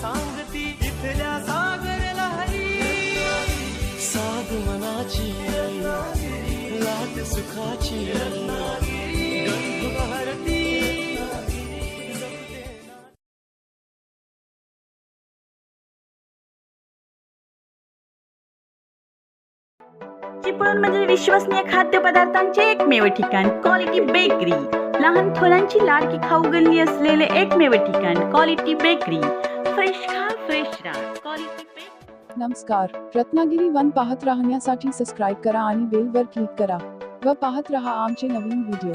सांगती इथल्या सागर लहरी साध मनाची लाट सुखाची भारती चिपळूण म्हणजे विश्वसनीय खाद्यपदार्थांचे एकमेव ठिकाण क्वालिटी बेकरी लहान थोरांची लाडकी खाऊ गल्ली असलेले एकमेव ठिकाण क्वालिटी बेकरी फ्रेश खा फ्रेश राहा क्वालिटी नमस्कार. रत्नागिरी वन पाहत राहण्यासाठी सबस्क्राईब करा आणि बेलवर क्लिक करा व पाहत रहा आमचे नवीन व्हिडिओ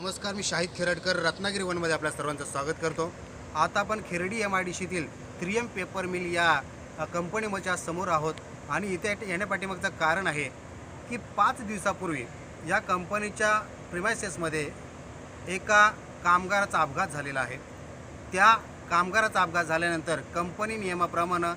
नमस्कार मी शाहिद खेरडकर रत्नागिरी वनमध्ये आपल्या सर्वांचं स्वागत करतो. आता आपण खेरडी एम आय डी सीतील त्रियम पेपर मिल या अ, कंपनीच्या समोर आहोत आणि इथे येण्यापाठीमागचं कारण आहे की पाच दिवसापूर्वी या कंपनीच्या प्रिमायसेसमध्ये एका कामगाराचा अपघात झालेला आहे. त्या कामगाराचा अपघात झाल्यानंतर कंपनी नियमाप्रमाणे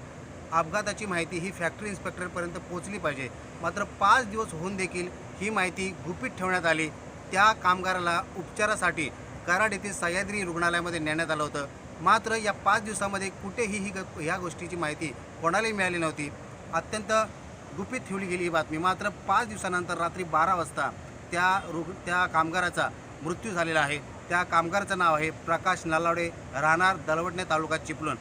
अपघाताची माहिती ही फॅक्टरी इन्स्पेक्टरपर्यंत पोहोचली पाहिजे. मात्र पाच दिवस होऊन देखील ही माहिती गुपित ठेवण्यात आली. त्या कामगाराला उपचारासाठी कराड येथील सह्याद्री रुग्णालयामध्ये नेण्यात आलं होतं. मात्र या पाच दिवसामध्ये कुठेही ही ग ह्या गोष्टीची माहिती कोणालाही मिळाली नव्हती. अत्यंत गुपित ठेवली गेली ही बातमी. मात्र पाच दिवसानंतर रात्री बारा वाजता त्या रुग त्या कामगाराचा मृत्यू झालेला आहे. त्या कामगाराचं नाव आहे प्रकाश नलावडे. राहणार दलवडणे तालुका चिपळूण.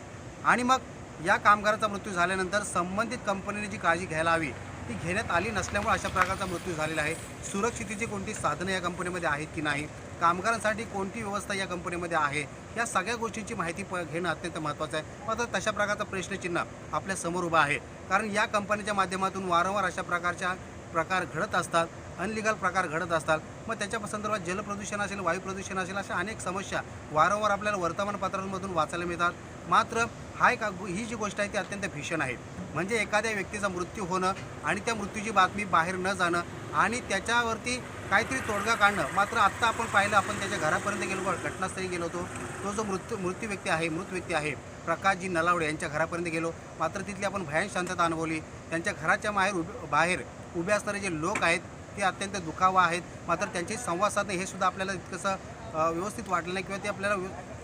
आणि मग या कामगाराचा मृत्यू झाल्यानंतर संबंधित कंपनीने जी काळजी घ्यायला हवी ती घेण्यात आली नसल्यामुळे अशा प्रकारचा मृत्यू झालेला आहे. सुरक्षितेची कोणती साधनं या कंपनीमध्ये आहेत की नाही? कामगारांसाठी कोणती व्यवस्था या कंपनीमध्ये आहे? या सगळ्या गोष्टींची माहिती प घेणं अत्यंत महत्त्वाचं आहे. मात्र तशा प्रकारचा प्रश्नचिन्ह आपल्यासमोर उभा आहे. कारण या कंपनीच्या माध्यमातून वारंवार अशा प्रकारच्या प्रकार घडत असतात अनलिगल प्रकार घडत असतात. मग त्याच्या संदर्भात जलप्रदूषण असेल वायू प्रदूषण असेल अशा अनेक समस्या वारंवार आपल्याला वर्तमानपत्रांमधून वाचायला मिळतात. मात्र हा एक ही जी गोष्ट आहे ती अत्यंत भीषण आहे. म्हणजे एखाद्या व्यक्तीचा मृत्यू होणं आणि त्या मृत्यूची बातमी बाहेर न जाणं आणि त्याच्यावरती काहीतरी तोडगा काढणं. मात्र आत्ता आपण पाहिलं आपण त्याच्या घरापर्यंत गेलो घटनास्थळी गेलो होतो. तो जो मृत्यू मृत्यू व्यक्ती आहे मृत व्यक्ती आहे प्रकाशजी नलावडे यांच्या घरापर्यंत गेलो. मात्र तिथली आपण भयान शांतता अनुभवली. त्यांच्या घराच्या बाहेर उभे बाहेर उभे असणारे जे लोक आहेत ते अत्यंत दुखावा आहेत. मात्र त्यांची संवाद साधणं हे सुद्धा आपल्याला तितकंसं व्यवस्थित वाटलं नाही किंवा ते आपल्याला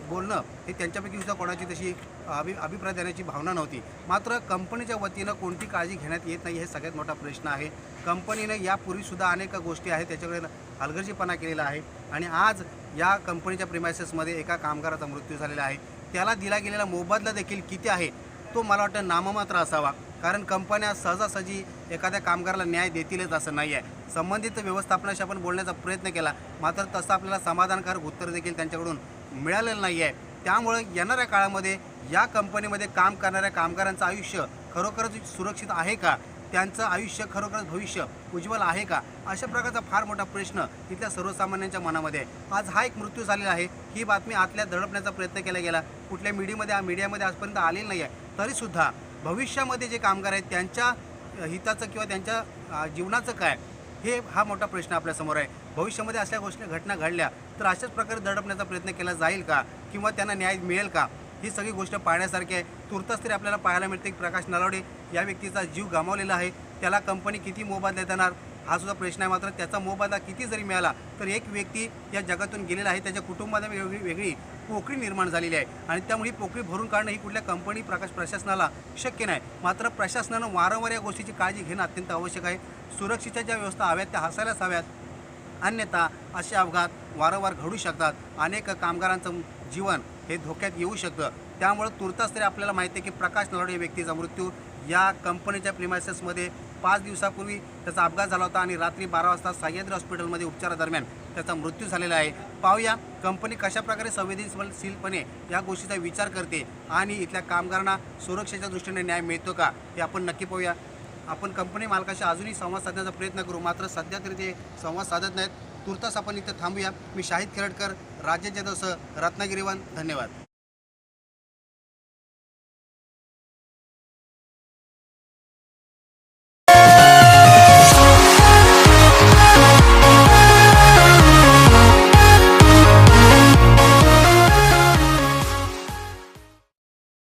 बोलणं हे त्यांच्यापैकी सुद्धा कोणाची तशी अभि अभिप्राय देण्याची भावना नव्हती. मात्र कंपनीच्या वतीनं कोणती काळजी घेण्यात येत नाही हे सगळ्यात मोठा प्रश्न आहे. कंपनीनं यापूर्वीसुद्धा अनेक गोष्टी आहेत त्याच्याकडे हलगर्जीपणा केलेला आहे आणि आज या कंपनीच्या प्रिमायसेसमध्ये एका कामगाराचा मृत्यू झालेला आहे. त्याला दिला गेलेला मोबदला देखील किती आहे तो मला वाटतं नाममात्र असावा. कारण कंपन्या सहजासहजी एखाद्या कामगाराला न्याय देतीलच असं नाही आहे. संबंधित व्यवस्थापनाशी आपण बोलण्याचा प्रयत्न केला मात्र तसं आपल्याला समाधानकारक उत्तर देखील त्यांच्याकडून मिळालेलं नाही आहे त्यामुळं येणाऱ्या काळामध्ये या कंपनीमध्ये काम करणाऱ्या कामगारांचं आयुष्य खरोखरच सुरक्षित आहे का? त्यांचं आयुष्य खरोखरच भविष्य उज्ज्वल आहे का? अशा प्रकारचा फार मोठा प्रश्न इथल्या सर्वसामान्यांच्या मनामध्ये आहे. आज हा एक मृत्यू झालेला आहे. ही बातमी आतल्या दडपण्याचा प्रयत्न केला गेला. कुठल्या मीडियामध्ये मीडियामध्ये आजपर्यंत आलेली नाही आहे तरीसुद्धा भविष्यामध्ये जे कामगार आहेत त्यांच्या हिताचं किंवा त्यांच्या जीवनाचं काय? हे हा मोठा प्रश्न आपल्यासमोर आहे. भविष्यामध्ये अशा गोष्टी घटना घडल्या तर अशाच प्रकारे दडपण्याचा प्रयत्न केला जाईल का? किंवा त्यांना न्याय मिळेल का? ही सगळी गोष्ट पाहण्यासारखी आहे. तुर्तास तरी आपल्याला पाहायला मिळते की प्रकाश नलावडे या व्यक्तीचा जीव गमावलेला आहे. त्याला कंपनी किती मोबदला देणार? हा सुद्धा प्रश्न आहे मात्र त्याचा मोबदला किती जरी मिळाला तर एक व्यक्ती या जगातून गेलेला आहे. त्याच्या कुटुंबाला वेगळी वेगळी पोकळी निर्माण झालेली आहे. आणि त्यामुळे ही पोकळी भरून काढणं ही कुठल्या कंपनी प्रकाश प्रशासनाला शक्य नाही. मात्र प्रशासनानं वारंवार या गोष्टीची काळजी घेणं अत्यंत आवश्यक आहे. सुरक्षेच्या ज्या व्यवस्था हव्यात त्या हसायलाच हव्यात. अन्यथा असे अपघात वारंवार घडू शकतात. अनेक कामगारांचं जीवन हे धोक्यात येऊ शकतं. त्यामुळं तुर्तास तरी आपल्याला माहिती आहे की प्रकाश नलावडे या व्यक्तीचा मृत्यू या कंपनीच्या प्रिमायसेसमध्ये पाच दिवसापूर्वी त्याचा अपघात झाला होता आणि रात्री बारा वाजता सह्याद्री हॉस्पिटलमध्ये उपचारादरम्यान त्याचा मृत्यू झालेला आहे. पाहूया कंपनी कशाप्रकारे संवेदनशीलपणे या गोष्टीचा विचार करते आणि इथल्या कामगारांना सुरक्षेच्या दृष्टीने न्याय मिळतो का हे आपण नक्की पाहूया. आपण कंपनी मालकाशी अजूनही संवाद साधण्याचा प्रयत्न करू मात्र सध्या तरी ते संवाद साधत नाहीत. तुर्तास आपण इथं थांबूया. मी शाहिद खेरडकर राज्य रत्नागिरी रत्नागिरीवन धन्यवाद.